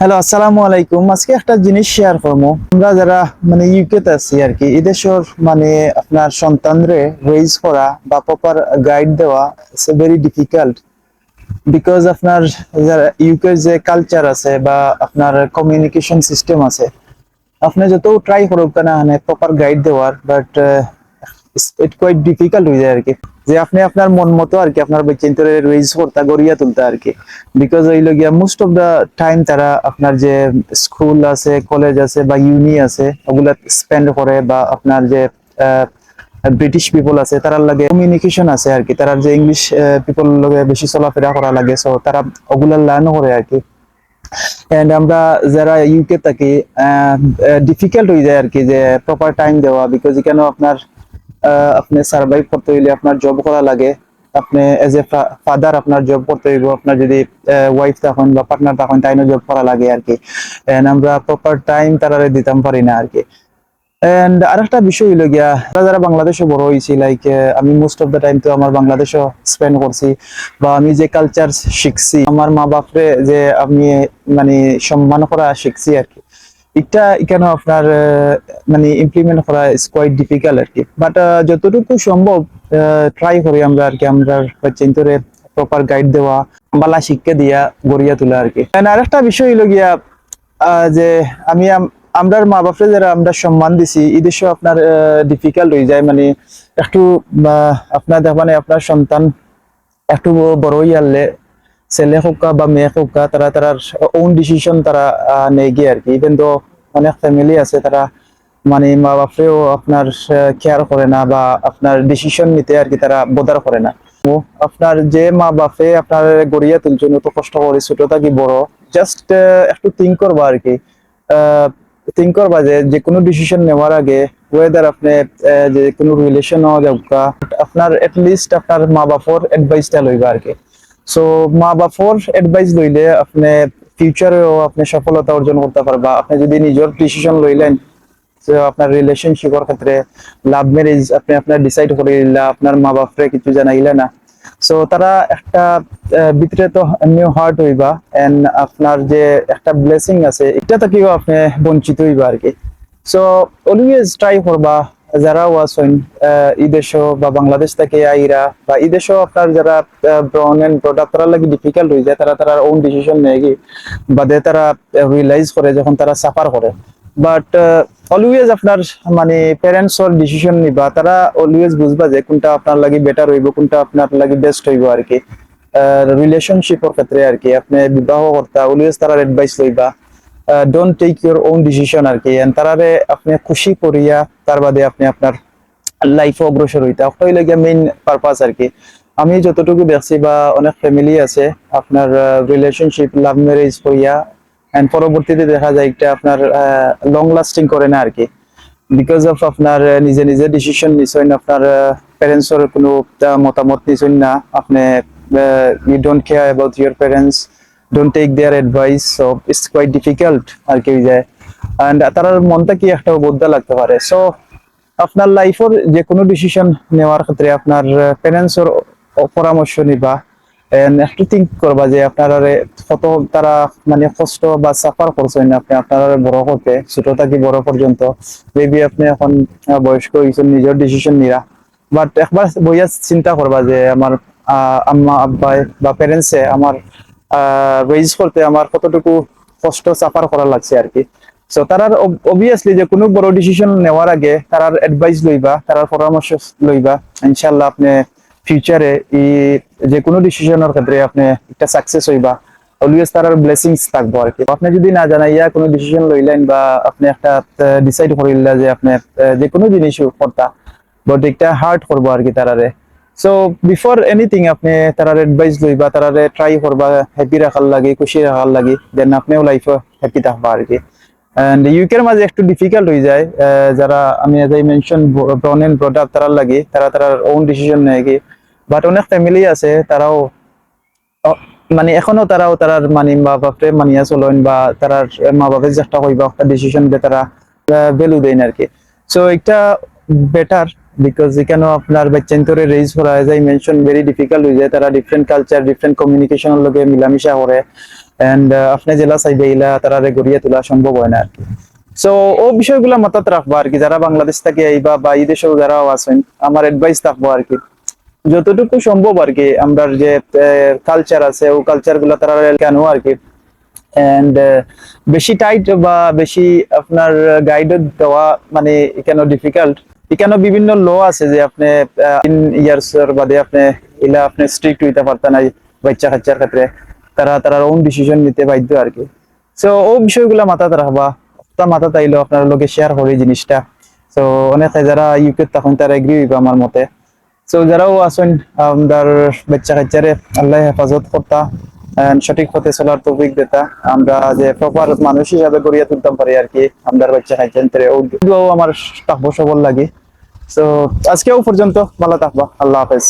Hello আসসালামু আলাইকুম। আজকে একটা জিনিস শেয়ার করব। আমরা যারা মানে ইউকেতে আছি আর কি, এদেশের মানে আপনার সন্তানরে রেজ করা বা প্রপার গাইড দেওয়া ইটস ভেরি ডিফিকাল্ট বিকজ আপনার যারা ইউকের যে কালচার আছে বা আপনার কমিউনিকেশন সিস্টেম আছে, আপনি যত ট্রাই করুক না প্রপার গাইড দেওয়ার বাট ইট কোয়াইট ডিফিকাল্ট হয়ে যায় আর কি। যে আপনি আপনার মন মতো আর কি আপনার চিন্তারে রেজ করতে, গড়িয়া তুলতে আর কি। বিকজ হইল গিয়া মোস্ট অফ দ্য টাইম তারা আপনার যে স্কুল আছে কলেজ আছে বা ইউনি আছে, ওগুলা স্পেন্ড করে বা আপনার যে ব্রিটিশ পিপল আছে, তারার লাগে কমিউনিকেশন আছে আর কি। তারা যে ইংলিশ পিপল লগে বেশি চলাফেরা করা লাগে সো তারা ওগুলা লার্ন করে আর কি। এন্ড আমরা যারা ইউকে থাকি ডিফিকাল্ট হয়ে যায় আর কি যে প্রপার টাইম দেওয়া বিকজ এখানে আপনার আপনি সার্ভাইভ করতে হইলে আপনার জব করা লাগে। আপনি এজ এ ফাদার আপনার জব করতে হইব। আপনার যদি ওয়াইফ থাকেন বা পার্টনার থাকেন তাইনও জব করা লাগে আর কি আমরা প্রপার টাইম তারারে দিতাম পারি না আর কি এন্ড আরেকটা বিষয় হইল গিয়া যারা বাংলাদেশে বড় হয়েছি লাইক আমি মোস্ট অফ দ্য টাইম তো আমার বাংলাদেশও স্পেন্ড করছি বা আমি যে কালচার শিখছি, আমার মা বাপরে যে আমি মানে সম্মান করা শিখছি আর কি এটা এখানে আপনার মানে ইমপ্লিমেন্ট করা ইজ কোয়াইট ডিফিকাল্ট আর কি বাট যতটুকু সম্ভব ট্রাই করি আমরা আর কি আমরা চিন্তরে প্রপার গাইড দেওয়া, বালা শিক্ষা দিয়া গড়িয়া তোলা আর কি আরেকটা বিষয় হইল গিয়া যে আমি আম- আমরার মা বাপরে যারা আমরা সম্মান দিছি, এই দেশে আপনার ডিফিকাল্ট হয়ে যায়। মানে একটু আপনার মানে আপনার সন্তান একটু বড় আনলে ছেলে হোক বা মেয়ে হোক, তারা তারার ওন ডিসিশন তারা নেয় গিয়ে আর কি ইভেন তো অনেক ফ্যামিলি আছে, তারা মানে মা বাপরেও আপনার কেয়ার করে না বা আপনার ডিসিশন নিতে আর কি তারা বোদার করে না। আপনার যে মা বাপে আপনার গড়িয়া তুলছেন তো কষ্ট করে, ছোট থাকি বড় জাস্ট একটু থিঙ্ক করবা আর কি থিঙ্ক করবা যে যে কোনো ডিসিশন নেওয়ার আগে ওয়েদার আপনি যে কোনো রিলেশন হওয়া যাক আপনার লিস্ট আপনার মা বাপর অ্যাডভাইসটা লইবা আর কি সো মা বাপর অ্যাডভাইস লইলে আপনি ফিউচারেও আপনি সফলতা অর্জন করতে পারবা। আপনি যদি নিজের ডিসিশন লইলেন আপনার রিলেশনশিপের ক্ষেত্রে লাভ ম্যারেজ আপনি আপনার ডিসাইড করে নিলা, আপনার মা বাপরে কিছু জানাইলে না। সো তারা একটা ভিতরে তো এমনিও হার্ট হইবা এন্ড আপনার যে একটা ব্লেসিং আছে, এটা থেকেও আপনি বঞ্চিত হইবা আর কি সো অলওয়েজ ট্রাই করবা। যারাও আছেন এই দেশও বা বাংলাদেশ থেকে আইরা বা এই দেশও আপনার যারা ব্রন এন্ড প্রোডাক্ট তারা লাগে ডিফিকাল্ট হয়ে যায়, তারা তারা ওন ডিসিশন নেয় কি, বাদে তারা রিয়েলাইজ করে যখন তারা সাফার করে। বাট অলওয়েজ আপনার মানে প্যারেন্টসর ডিসিশন নিবা, তারা অলওয়েজ বুঝবা যে কোনটা আপনার লাগি বেটার হইব, কোনটা আপনার লাগি বেস্ট হইব আর কি। রিলেশনশিপের ক্ষেত্রে আর কি, আপনি বিবাহ করতা অলওয়েজ তারা advice লইবা। Don't take your own decision আর কি। তারারে আপনি খুশি করিয়া তার বাদে আপনি আপনার লাইফে অগ্রসর হইতা। ওটা হইলে গিয়া মেইন পারপাস আর কি। আমি যতটুকু দেখছি বা অনেক ফ্যামিলি আছে, আপনার রিলেশনশিপ লাভ ম্যারেজ করিয়া এন্ড পরবর্তীতে দেখা যায় এটা আপনার লং লাস্টিং করে না আর কি। বিকজ অফ আপনার নিজে নিজে ডিসিশন নিছেন, আপনার প্যারেন্টসর কোনো মতামত নিছেন না। আপনি you don't care about your parents don't take their advice so it's quite difficult আর কি হয়ে যায় অ্যান্ড তার মনটা কি একটা বোদ্ধা লাগতে পারে? সো আপনার লাইফের যে কোনো ডিসিশন নেওয়ার ক্ষেত্রে আপনার প্যারেন্টসের পরামর্শ নিবা একটু থিঙ্ক করবা যে আপনারা কত তারা মানে কষ্ট বা সাফার করছেন আপনি, আপনারা বড় করতে ছোট থাকি বড় পর্যন্ত মেবি আপনি এখন বয়স্ক হয়েছেন নিজের ডিসিশন নিরা বাট একবার বইয়া চিন্তা করবা যে আমার আম্মা, আব্বাই বা প্যারেন্টসে আমার রেজ করতে আমার কতটুকু কষ্ট সাফার করা লাগছে আর কি। সো তারার অবভিয়াসলি যে কোনো বড় ডিসিশন নেওয়ার আগে তারার অ্যাডভাইস লইবা, তারার পরামর্শ লইবা ইনশাল্লাহ আপনি ফিউচারে এই যে কোনো ডিসিশনের ক্ষেত্রে আপনি একটা সাকসেস হইবা অলওয়েজ তার ব্লেসিংস থাকব আর কি। আপনি যদি না জানাইয়া কোনো ডিসিশন লইলেন বা আপনি একটা ডিসাইড করিলা যে আপনি যে কোনো জিনিস করতা বাট একটা হার্ট করব আর কি তারারে। সো বিফোর এনিথিং আপনি তারার অ্যাডভাইস লইবা, তারারে ট্রাই করবা হ্যাপি রাখার লাগে, খুশি রাখার লাগে দেন আপনিও লাইফে হ্যাপি থাকবা আর কি। এন্ড ইউকের মাঝে একটু ডিফিকাল্ট হয়ে যায় যারা আমি as I mention ব্রন and product তারার লাগে, তারা তারার ওন ডিসিশন নেয় কি। বাট অনেক ফ্যামিলি আছে, তারাও মানে এখনও তারাও তারার মানে মা বাপরে মানিয়া চলেন বা তারার মা বাপের চেষ্টা কইবা, একটা ডিসিশন দিয়ে তারা ভ্যালু দেন আর কি। সো এটা বেটার বিকজ এখানেও আপনার বাচ্চান্তরে রেজ করা যায় মেনশন ভেরি ডিফিকাল্ট হয়ে যায়, তারা ডিফারেন্ট কালচার ডিফারেন্ট কমিউনিকেশনের লগে মিলামিশা করে। এন্ড আপনি জেলা চাইবে ইলা তারা গড়িয়ে তোলা সম্ভব হয় না আর কি সো ও বিষয়গুলো মাথাত রাখব আর কি যারা বাংলাদেশ থেকে আইবা বা এই দেশেও যারা আছেন, আমার অ্যাডভাইস থাকব আর কি যতটুকু সম্ভব আর কি আমরা যে কালচার আছে, ও কালচারগুলো তারা কেন আর কি এন্ড বেশি টাইট বা বেশি আপনার গাইড দেওয়া মানে কেন ডিফিকাল্ট এখানে বিভিন্ন ল আছে যে আপনি তিন ইয়ার্স এর বাদে আপনি আপনি স্ট্রিক্ট হইতে পারতেন না বাচ্চা ক্ষেত্রে। তারা তারা ওন ডিসিশন নিতে বাধ্য আর কি। সো ও বিষয়গুলো মাথাতে রাখবা। তা মাথা তাইলো আপনার লোকে শেয়ার করে জিনিসটা। সো অনেক যারা ইউকে তখন তারা এগ্রি হইবে আমার মতে। সো যারাও আছেন আমাদের বাচ্চা কাচ্চারে আল্লাহ হেফাজত করতা। সঠিক পথে চলার তৌফিক দেতা আমরা যে প্রপার মানুষ হিসাবে গড়িয়া তুলতাম পারি আর কি আমরা বাচ্চা খাইছেন আমার সবল লাগে। তো আজকেও পর্যন্ত, ভালো থাকবা, আল্লাহ হাফেজ।